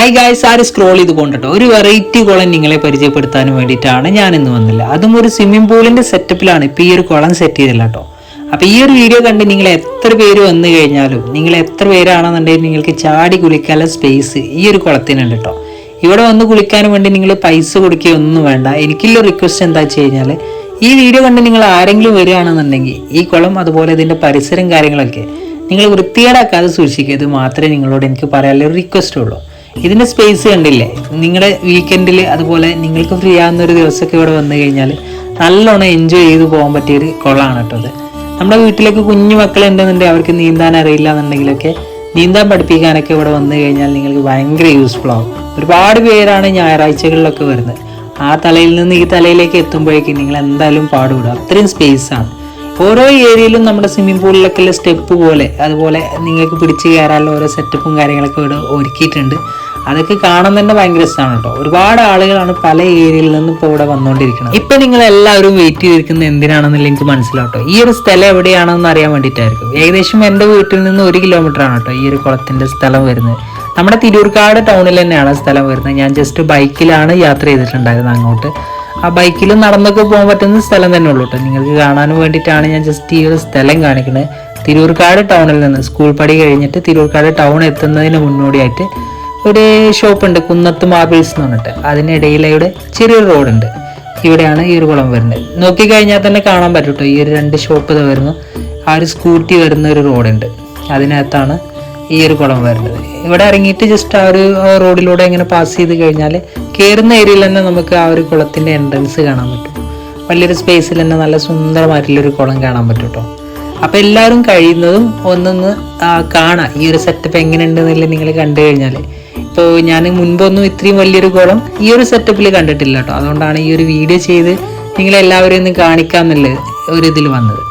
Hi guys ആര് scroll ചെയ്ത് കൊണ്ടിട്ടോ? ഒരു വെറൈറ്റി കുളം നിങ്ങളെ പരിചയപ്പെടുത്താൻ വേണ്ടിയിട്ടാണ് ഞാൻ ഇന്ന് വന്നില്ല. അതും ഒരു സ്വിമ്മിംഗ് പൂളിന്റെ സെറ്റപ്പിലാണ് ഇപ്പൊ ഈ ഒരു കുളം സെറ്റ് ചെയ്തില്ല കേട്ടോ അപ്പൊ ഈ ഒരു വീഡിയോ കണ്ട് നിങ്ങൾ എത്ര പേര് വന്നു കഴിഞ്ഞാലും നിങ്ങൾ എത്ര പേരാണെന്നുണ്ടെങ്കിൽ നിങ്ങൾക്ക് ചാടി കുളിക്കാനുള്ള സ്പേസ് ഈ ഒരു കുളത്തിനുണ്ട് കേട്ടോ ഇവിടെ വന്ന് കുളിക്കാൻ വേണ്ടി നിങ്ങൾ പൈസ കൊടുക്കുകയൊന്നും വേണ്ട. എനിക്കുള്ള റിക്വസ്റ്റ് എന്താ വെച്ച് കഴിഞ്ഞാൽ ഈ വീഡിയോ കണ്ട് നിങ്ങൾ ആരെങ്കിലും വരികയാണെന്നുണ്ടെങ്കിൽ ഈ കുളം അതുപോലെ ഇതിന്റെ പരിസരം കാര്യങ്ങളൊക്കെ നിങ്ങൾ വൃത്തികേടാക്കാതെ സൂക്ഷിക്കുക. ഇത് മാത്രമേ നിങ്ങളോട് എനിക്ക് പറയാനുള്ള ഒരു റിക്വസ്റ്റ് ഉള്ളൂ. ഇതിന്റെ സ്പേസ് കണ്ടില്ലേ? നിങ്ങളുടെ വീക്കെൻഡിൽ അതുപോലെ നിങ്ങൾക്ക് ഫ്രീ ആകുന്ന ഒരു ദിവസമൊക്കെ ഇവിടെ വന്നു കഴിഞ്ഞാൽ നല്ലോണം എൻജോയ് ചെയ്ത് പോകാൻ പറ്റിയൊരു കുളമാണ് കേട്ടോ അത്. നമ്മുടെ വീട്ടിലേക്ക് കുഞ്ഞു മക്കളുണ്ടെന്നുണ്ടെങ്കിൽ അവർക്ക് നീന്താൻ അറിയില്ല എന്നുണ്ടെങ്കിലൊക്കെ നീന്താൻ പഠിപ്പിക്കാനൊക്കെ ഇവിടെ വന്നു കഴിഞ്ഞാൽ നിങ്ങൾക്ക് ഭയങ്കര യൂസ്ഫുൾ ആവും. ഒരുപാട് പേരാണ് ഞായറാഴ്ചകളിലൊക്കെ വരുന്നത്. ആ തലയിൽ നിന്ന് ഈ തലയിലേക്ക് എത്തുമ്പോഴേക്കും നിങ്ങൾ എന്തായാലും പാടുവിടും അത്രയും സ്പേസ് ആണ്. ഓരോ ഏരിയയിലും നമ്മുടെ സ്വിമ്മിംഗ് പൂളിലൊക്കെ ഉള്ള സ്റ്റെപ്പ് പോലെ അതുപോലെ നിങ്ങൾക്ക് പിടിച്ച് കയറാനുള്ള ഓരോ സെറ്റപ്പും കാര്യങ്ങളൊക്കെ ഇവിടെ ഒരുക്കിയിട്ടുണ്ട്. അതൊക്കെ കാണാൻ തന്നെ ഭയങ്കര രസമാണ് കേട്ടോ ഒരുപാട് ആളുകളാണ് പല ഏരിയയിൽ നിന്ന് ഇപ്പോൾ ഇവിടെ വന്നുകൊണ്ടിരിക്കുന്നത് ഇപ്പൊ നിങ്ങൾ എല്ലാവരും വെയിറ്റ് ചെയ്തിരിക്കുന്നത് എന്തിനാണെന്നുള്ള എനിക്ക് മനസ്സിലാവട്ടോ. ഈ ഒരു സ്ഥലം എവിടെയാണെന്ന് അറിയാൻ വേണ്ടിയിട്ടായിരിക്കും. ഏകദേശം എന്റെ വീട്ടിൽ നിന്ന് ഒരു കിലോമീറ്റർ ആണ് കേട്ടോ ഈ ഒരു കുളത്തിന്റെ സ്ഥലം വരുന്നത്. നമ്മുടെ തിരൂർക്കാട് ടൗണിൽ തന്നെയാണ് സ്ഥലം വരുന്നത്. ഞാൻ ജസ്റ്റ് ബൈക്കിലാണ് യാത്ര ചെയ്തിട്ടുണ്ടായിരുന്നത് അങ്ങോട്ട്. ആ ബൈക്കിൽ നടന്നൊക്കെ പോകാൻ പറ്റുന്ന സ്ഥലം തന്നെ ഉള്ളൂ കേട്ടോ നിങ്ങൾക്ക് കാണാൻ വേണ്ടിയിട്ടാണ് ഞാൻ ജസ്റ്റ് ഈ ഒരു സ്ഥലം കാണിക്കുന്നത്. തിരൂർക്കാട് ടൗണിൽ നിന്ന് സ്കൂൾ പടി കഴിഞ്ഞിട്ട് തിരൂർക്കാട് ടൗൺ എത്തുന്നതിന് മുന്നോടിയായിട്ട് ഒരു ഷോപ്പ് ഉണ്ട് കുന്നത്ത് മാബിൾസ് എന്ന് പറഞ്ഞിട്ട്. അതിനിടയിലൂടെ ചെറിയൊരു റോഡുണ്ട്. ഇവിടെയാണ് ഈ ഒരു കുളം വരുന്നത്. നോക്കിക്കഴിഞ്ഞാൽ തന്നെ കാണാൻ പറ്റും കേട്ടോ ഈ ഒരു രണ്ട് ഷോപ്പ് വരുന്നു. ആ ഒരു സ്കൂട്ടി വരുന്ന ഒരു റോഡുണ്ട്. അതിനകത്താണ് ഈ ഒരു കുളം വരുന്നത്. ഇവിടെ ഇറങ്ങിയിട്ട് ജസ്റ്റ് ആ ഒരു റോഡിലൂടെ ഇങ്ങനെ പാസ് ചെയ്ത് കഴിഞ്ഞാൽ കയറുന്ന ഏരിയയിൽ തന്നെ നമുക്ക് ആ ഒരു കുളത്തിന്റെ എൻട്രൻസ് കാണാൻ പറ്റും. വലിയൊരു സ്പേസിൽ തന്നെ നല്ല സുന്ദരമായിട്ടുള്ളൊരു കുളം കാണാൻ പറ്റും കേട്ടോ അപ്പം എല്ലാവരും കഴിയുന്നതും ഒന്നൊന്ന് കാണാം. ഈ ഒരു സെറ്റപ്പ് എങ്ങനെയുണ്ടെന്നില്ല നിങ്ങൾ കണ്ടു കഴിഞ്ഞാൽ ഇപ്പോൾ ഞാൻ മുൻപൊന്നും ഇത്രയും വലിയൊരു കുളം ഈ ഒരു സെറ്റപ്പിൽ കണ്ടിട്ടില്ല കേട്ടോ. അതുകൊണ്ടാണ് ഈ ഒരു വീഡിയോ ചെയ്ത് നിങ്ങളെല്ലാവരും ഒന്ന് കാണിക്കാമെന്നുള്ള ഒരു ഇതിൽ വന്നത്.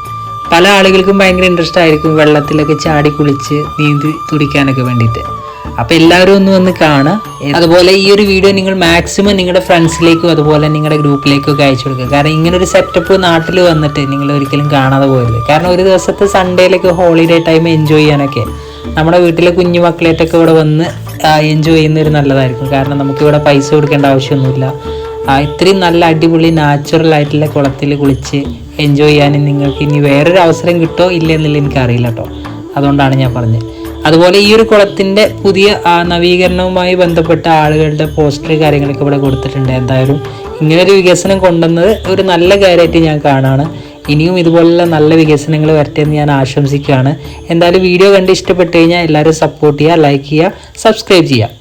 പല ആളുകൾക്കും ഭയങ്കര ഇൻട്രസ്റ്റ് ആയിരിക്കും വെള്ളത്തിലൊക്കെ ചാടി കുളിച്ച് നീന്തി തുടിക്കാനൊക്കെ വേണ്ടിയിട്ട്. അപ്പോൾ എല്ലാവരും ഒന്ന് വന്ന് കാണുക. അതുപോലെ ഈ ഒരു വീഡിയോ നിങ്ങൾ മാക്സിമം നിങ്ങളുടെ ഫ്രണ്ട്സിലേക്കും അതുപോലെ നിങ്ങളുടെ ഗ്രൂപ്പിലേക്കും ഒക്കെ അയച്ചു കൊടുക്കുക. കാരണം ഇങ്ങനെ ഒരു സെറ്റപ്പ് നാട്ടിൽ വന്നിട്ട് നിങ്ങൾ ഒരിക്കലും കാണാതെ പോയത് കാരണം ഒരു ദിവസത്തെ സൺഡേയിലൊക്കെ ഹോളിഡേ ടൈം എൻജോയ് ചെയ്യാനൊക്കെ നമ്മുടെ വീട്ടിലെ കുഞ്ഞു മക്കളായിട്ടൊക്കെ ഇവിടെ വന്ന് എൻജോയ് ചെയ്യുന്നൊരു നല്ലതായിരിക്കും. കാരണം നമുക്കിവിടെ പൈസ കൊടുക്കേണ്ട ആവശ്യമൊന്നുമില്ല. ഇത്രയും നല്ല അടിപൊളി നാച്ചുറൽ ആയിട്ടുള്ള കുളത്തിൽ കുളിച്ച് എൻജോയ് ചെയ്യാനും നിങ്ങൾക്ക് ഇനി വേറൊരു അവസരം കിട്ടോ ഇല്ല എന്നുള്ള എനിക്ക് അറിയില്ല കേട്ടോ. അതുകൊണ്ടാണ് ഞാൻ പറഞ്ഞത്. അതുപോലെ ഈ ഒരു കുളത്തിന്റെ പുതിയ നവീകരണവുമായി ബന്ധപ്പെട്ട ആളുകളുടെ പോസ്റ്റർ കാര്യങ്ങളൊക്കെ ഇവിടെ കൊടുത്തിട്ടുണ്ട്. എന്തായാലും ഇങ്ങനൊരു വികസനം കൊണ്ടുവന്നത് ഒരു നല്ല കാര്യമായിട്ട് ഞാൻ കാണാണ്. ഇനിയും ഇതുപോലുള്ള നല്ല വികസനങ്ങൾ വരട്ടെ എന്ന് ഞാൻ ആശംസിക്കുകയാണ്. എന്തായാലും വീഡിയോ കണ്ട് ഇഷ്ടപ്പെട്ട് കഴിഞ്ഞാൽ എല്ലാവരും സപ്പോർട്ട് ചെയ്യുക ലൈക്ക് ചെയ്യുക സബ്സ്ക്രൈബ് ചെയ്യുക.